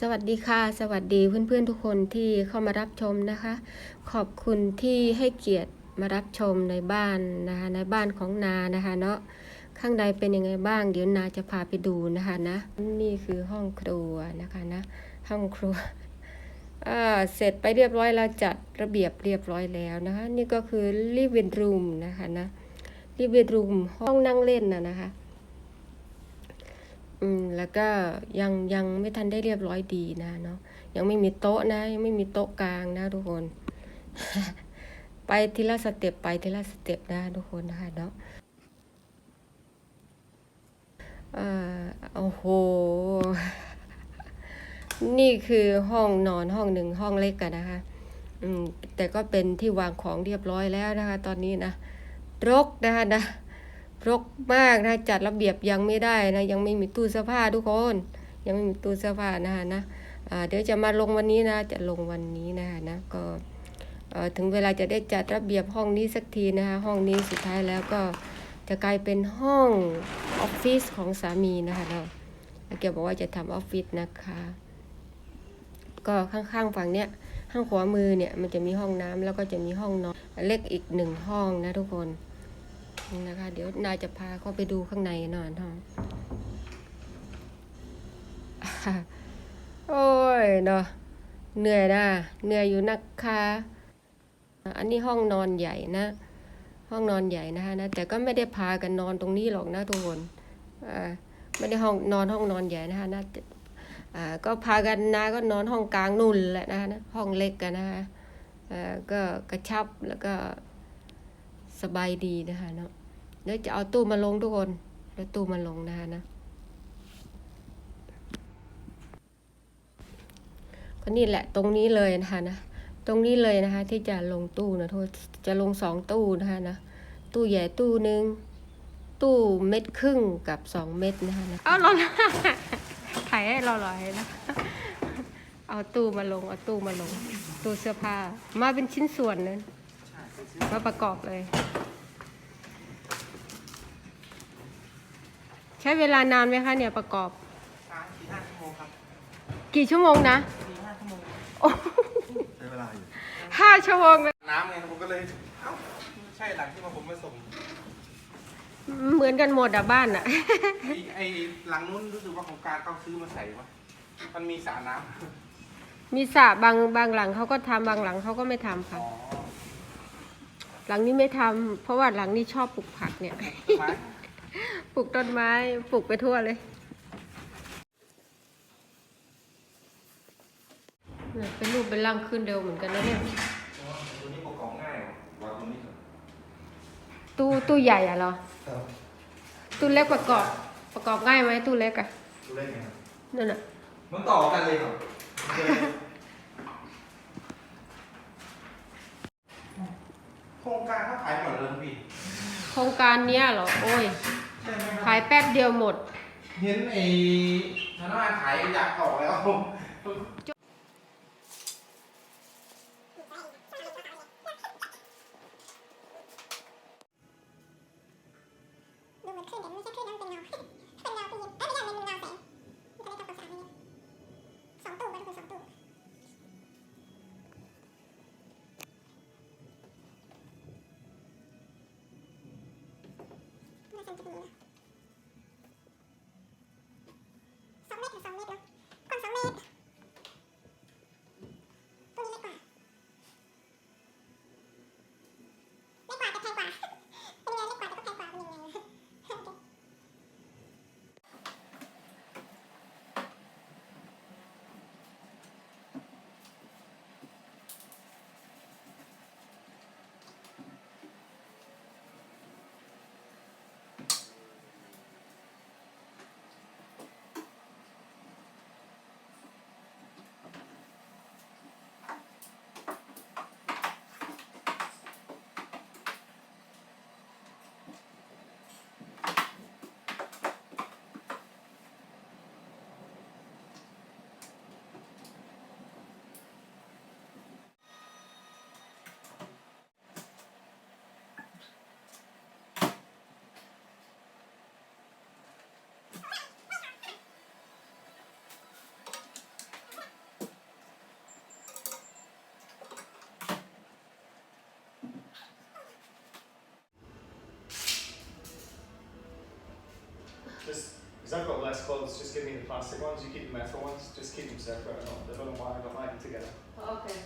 สวัสดีค่ะ สวัสดีเพื่อนๆทุกคนที่เข้ามารับชมนะคะ ขอบคุณที่ให้เกียรติมารับชมในบ้านนะคะในบ้านของนานะคะเนาะข้างในเป็นยังไงบ้าง เดี๋ยวนาจะพาไปดูนะคะนะนี่คือห้องครัวนะคะนะห้องครัวอ่าเสร็จไปเรียบร้อยแล้วจัดระเบียบเรียบร้อยแล้วนะคะ นี่ก็คือ living room นะคะนะ living room ห้องนั่งเล่นนะนะคะ อืมแล้วก็ยังยังไม่ทันได้เรียบร้อยดีนะเนาะยังไม่มีโต๊ะนะ ยังไม่มีโต๊ะกลางนะทุกคน ไปทีละสเต็ปไปทีละสเต็ปนะทุกคนนะคะเนาะอ่าโอ้โหนี่คือห้องนอนห้องหนึ่งห้องเล็กกันนะคะ อืมแต่ก็เป็นที่วางของเรียบร้อยแล้วนะคะ ตอนนี้นะรกนะคะนะ รกมากนะจัดระเบียบยังไม่ได้นะยังไม่มีตู้เสื้อผ้าทุกคน ยังไม่มีตู้เสื้อผ้านะคะนะเดี๋ยวจะมาลงวันนี้นะจะลงวันนี้นะคะนะก็ถึงเวลาจะได้จัดระเบียบห้องนี้สักทีนะคะห้องนี้สุดท้ายแล้วก็จะกลายเป็นห้องออฟฟิศของสามีนะคะเนาะแล้วบอกว่าจะทำออฟฟิศนะคะ ก็ข้างๆฝั่งเนี้ยข้างขวามือเนี่ยมันจะมีห้องน้ำแล้วก็จะมีห้องนอนเล็กอีกหนึ่งห้องนะทุกคน นะคะ เดี๋ยวนายจะพาเขาไปดูข้างในนอยท้องโอ้ยเนาะเหนื่อยนะเหนื่อยอยู่นะคะอันนี้ห้องนอนใหญ่นะ ห้องนอนใหญ่นะคะนะแต่ก็ไม่ได้พากันนอนตรงนี้หรอกนะทุกคนไม่ได้ห้องนอนห้องนอนใหญ่นะคะนะก็พากันนาก็นอนห้องกลางนู่นแหละนะคะนะห้องเล็กกันนะคะก็กระชับแล้วก็ สบายดีนะคะเนาะเดี๋ยวจะเอาตู้มาลงทุกคนแล้วตู้มาลงนะคะนะก็นี่แหละตรงนี้เลยนะคะนะตรงนี้เลยนะคะ ที่จะลงตู้นะทุกคนจะลงสองตู้นะคะนะตู้ใหญ่ตู้หนึ่งตู้เม็ดครึ่งกับสองเม็ดนะคะนะเอาเราถ่ายให้เราลอยนะเอาตู้มาลงเอาตู้มาลง ตู้เสื้อผ้ามาเป็นชิ้นส่วนนั้น มาประกอบเลย ใช้เวลานานไหมคะเนี่ยประกอบช้าสี่ห้าชั่วโมงครับกี่ชั่วโมงนะสี่ห้าชั่วโมงโอ้ใช้เวลาอยู่ห้าชั่วโมงเลยน้ำไงผมก็เลยเอ้าไม่ใช่หลังที่มาผมมาส่งเหมือนกันหมดอะบ้านอะไอ้ไอ้หลังนู้นรู้สึกว่าของการเขาซื้อมาใส่วะมันมีสระน้มีสระบางบางหลังเขาก็ทำบางหลังเขาก็ไม่ทำำค่ะ อ๋อ หลังนี้ไม่ทำเพราะว่าหลังนี้ชอบปลูกผักเนี่ยต้นไม้ปลูกต้นไม้ปลูกไปทั่วเลยเนี่ยเป็นรูปเป็นร่างขึ้นเร็วเหมือนกันนะเนี่ยตัวนี้ประกอบง่ายวางตรงนี้ครับตู้ตู้ใหญ่อะเหรอครับตู้เล็กประกอบประกอบง่ายไหมตู้เล็กอะตัวเลขไงครับนั่นอะมันต่อกันเลยครับ โครงการเขาขายหมดเลยพี่ โครงการเนี้ยเหรอ โอ้ย ใช่ไหมครับขายแป๊บเดียวหมด เห็นไอ้ธนาคารขายอยากออกแล้ว น่ I've got less clothes, just give me the plastic ones. You keep the metal ones, just keep them separate. I don't, I don't know why I don't like them together. Oh, okay